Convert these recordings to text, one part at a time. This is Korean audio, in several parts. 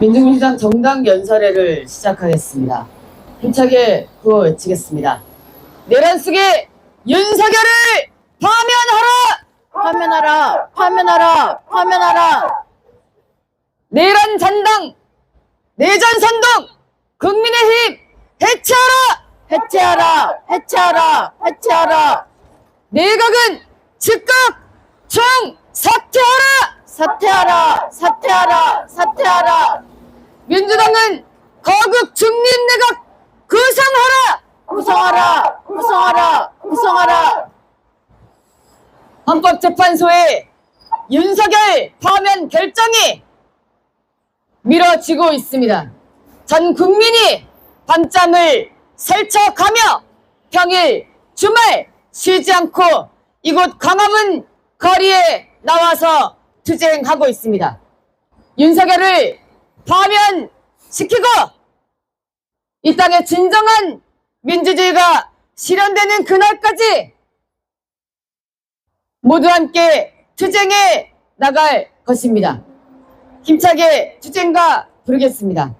민주민주당 정당 연설회를 시작하겠습니다. 힘차게 구호 외치겠습니다. 내란 속에 윤석열을 파면하라! 파면하라! 파면하라! 파면하라! 내란 잔당, 내전 선동, 국민의힘 해체하라! 해체하라! 해체하라! 해체하라! 내각은 즉각 총 사퇴하라! 사퇴하라! 사퇴하라! 사퇴하라! 민주당은 거국 중립 내각 구성하라! 구성하라! 구성하라! 구성하라! 헌법재판소의 윤석열 파면 결정이 미뤄지고 있습니다. 전 국민이 밤잠을 설쳐가며 평일, 주말 쉬지 않고 이곳 광화문 거리에 나와서 투쟁하고 있습니다. 윤석열을 파면시키고 이 땅에 진정한 민주주의가 실현되는 그날까지 모두 함께 투쟁해 나갈 것입니다. 힘차게 투쟁가 부르겠습니다.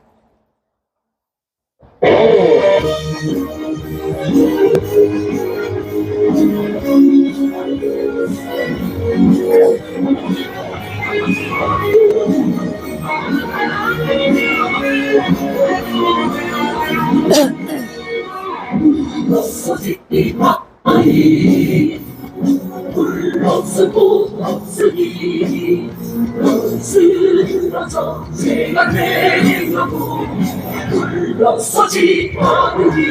제가 되려고 불러서지 않으니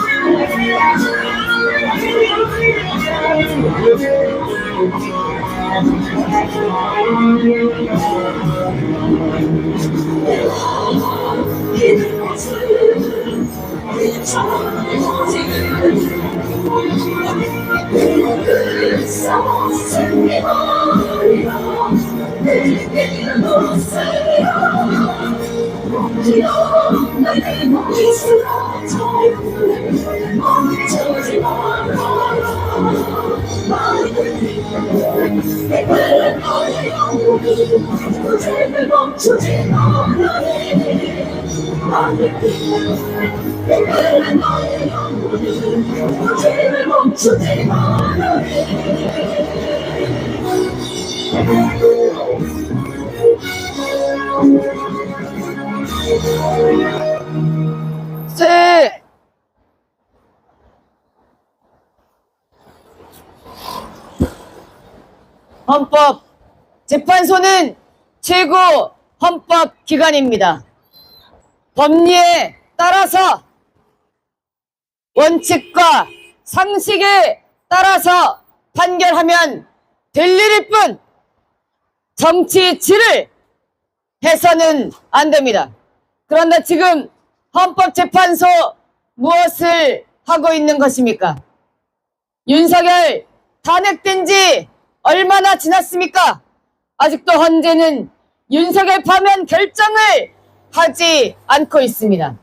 멈추 지않 헌법 재판소는 최고 헌법 기관입니다. 법리에 따라서 원칙과 상식에 따라서 판결하면 될 일일 뿐 정치 질을 해서는 안 됩니다. 그런데 지금 헌법재판소 무엇을 하고 있는 것입니까? 윤석열 탄핵된 지 얼마나 지났습니까? 아직도 헌재는 윤석열 파면 결정을 하지 않고 있습니다.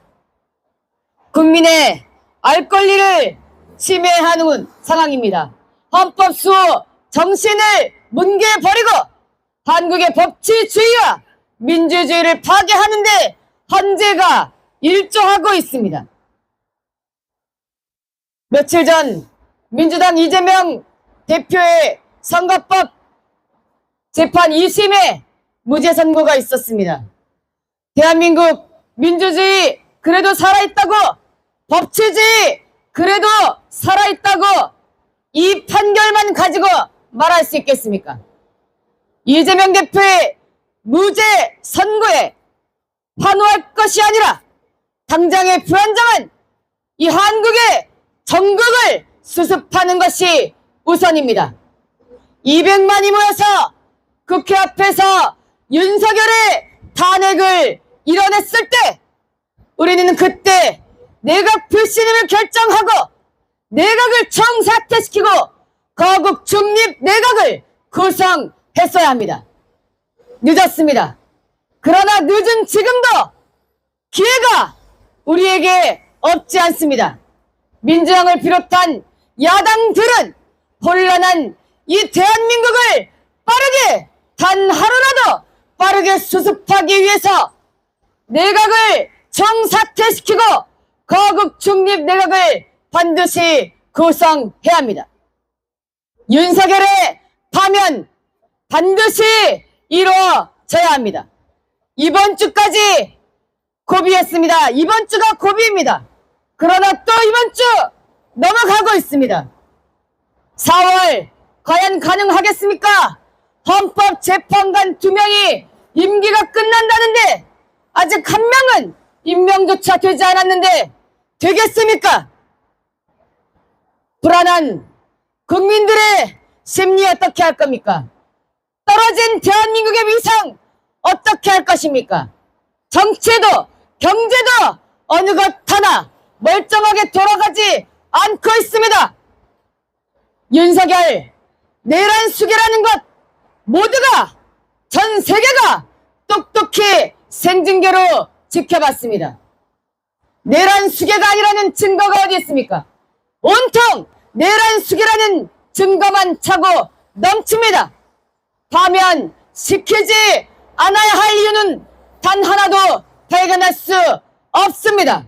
국민의 알 권리를 침해하는 상황입니다. 헌법 수호 정신을 뭉개버리고 한국의 법치주의와 민주주의를 파괴하는데 헌재가 일조하고 있습니다. 며칠 전 민주당 이재명 대표의 선거법 재판 2심에 무죄 선고가 있었습니다. 대한민국 민주주의 그래도 살아있다고 법치주의 그래도 살아있다고 이 판결만 가지고 말할 수 있겠습니까? 이재명 대표의 무죄 선고에 환호할 것이 아니라 당장의 불안정한 이 한국의 전국을 수습하는 것이 우선입니다. 200만이 모여서 국회 앞에서 윤석열의 탄핵을 이뤄냈을 때 우리는 그때 내각 불신임을 결정하고 내각을 청사퇴시키고 거국 중립 내각을 구성했어야 합니다. 늦었습니다. 그러나 늦은 지금도 기회가 우리에게 없지 않습니다. 민주당을 비롯한 야당들은 혼란한 이 대한민국을 빠르게 단 하루라도 빠르게 수습하기 위해서 내각을 정사퇴시키고 거국 중립 내각을 반드시 구성해야 합니다. 윤석열의 파면 반드시 이루어져야 합니다. 이번 주까지 고비였습니다. 이번 주가 고비입니다. 그러나 또 이번 주 넘어가고 있습니다. 4월 과연 가능하겠습니까? 헌법재판관 두 명이 임기가 끝난다는데 아직 한 명은 임명조차 되지 않았는데 되겠습니까? 불안한 국민들의 심리 어떻게 할 겁니까? 떨어진 대한민국의 위상 어떻게 할 것입니까? 정치도 경제도 어느 것 하나 멀쩡하게 돌아가지 않고 있습니다. 윤석열 내란 수계라는 것 모두가 전 세계가 똑똑히 생중계로 지켜봤습니다. 내란 수계가 아니라는 증거가 어디 있습니까? 온통 내란 수계라는 증거만 차고 넘칩니다. 파면 시키지 않아야 할 이유는 단 하나도 발견할 수 없습니다.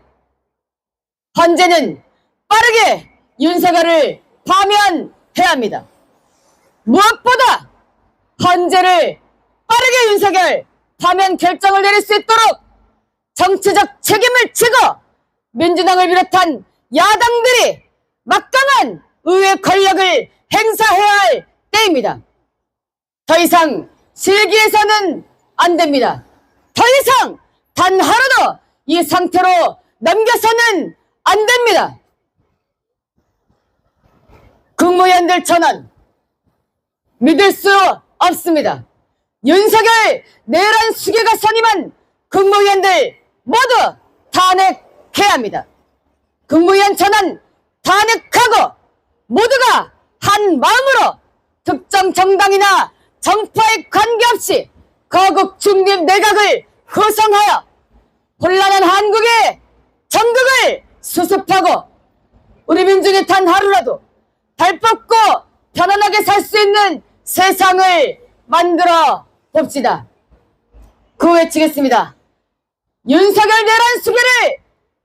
헌재는 빠르게 윤석열을 파면해야 합니다. 무엇보다 헌재를 빠르게 윤석열 파면 결정을 내릴 수 있도록 정치적 책임을 지고 민주당을 비롯한 야당들이 막강한 의회 권력을 행사해야 할 때입니다. 더 이상 실기해서는 안 됩니다. 더 이상 단 하루도 이 상태로 넘겨서는 안 됩니다. 국무위원들 전원 믿을 수 없습니다. 윤석열 내란 수계가 선임한 국무위원들 모두 탄핵해야 합니다. 국무위원 전원 탄핵하고 모두가 한 마음으로 특정 정당이나 정파에 관계없이 거국 중립 내각을 구성하여 혼란한 한국의 전국을 수습하고 우리 민중이 단 하루라도 발 뻗고 편안하게 살 수 있는 세상을 만들어 봅시다. 그 외치겠습니다. 윤석열 내란 수계를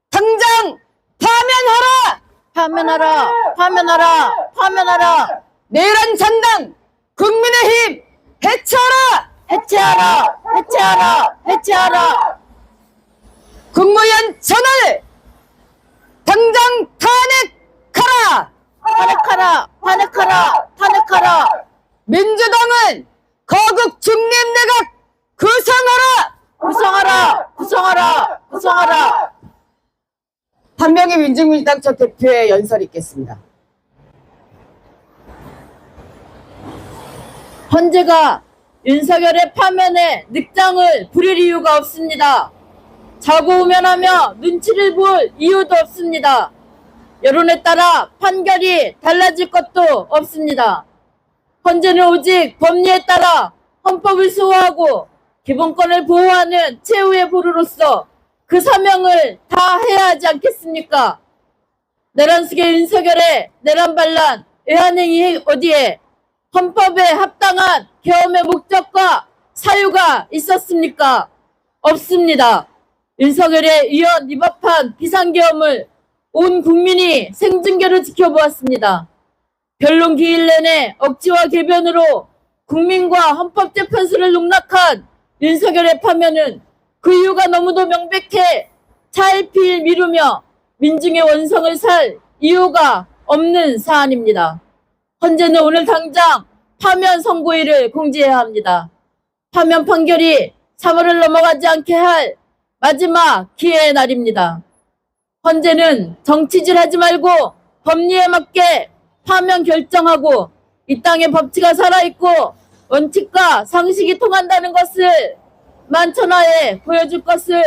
당장 파면하라! 파면하라 파면하라 파면하라 내란 잔당 국민의힘 해체하라! 해체하라 해체하라 해체하라 국무위원 전원을 당장 탄핵하라! 탄핵하라 탄핵하라 탄핵하라 민주당은 거국 중립내각 구성하라! 구성하라 구성하라 구성하라 한명의 민중민주당 첫 대표의 연설이 있겠습니다. 헌재가 윤석열의 파면에 늑장을 부릴 이유가 없습니다. 자고 우면하며 눈치를 볼 이유도 없습니다. 여론에 따라 판결이 달라질 것도 없습니다. 헌재는 오직 법리에 따라 헌법을 수호하고 기본권을 보호하는 최후의 보루로서 그 사명을 다 해야 하지 않겠습니까? 내란 속의 윤석열의 내란 반란, 외환행위 어디에 헌법에 합당한 계엄의 목적과 사유가 있었습니까? 없습니다. 윤석열의 위헌 위법한 비상계엄을 온 국민이 생중계로 지켜보았습니다. 변론 기일 내내 억지와 개변으로 국민과 헌법재판소를 농락한 윤석열의 파면은 그 이유가 너무도 명백해 차일피일 미루며 민중의 원성을 살 이유가 없는 사안입니다. 헌재는 오늘 당장 파면 선고일을 공지해야 합니다. 파면 판결이 3월을 넘어가지 않게 할 마지막 기회의 날입니다. 헌재는 정치질 하지 말고 법리에 맞게 파면 결정하고 이 땅의 법치가 살아있고 원칙과 상식이 통한다는 것을 만천하에 보여줄 것을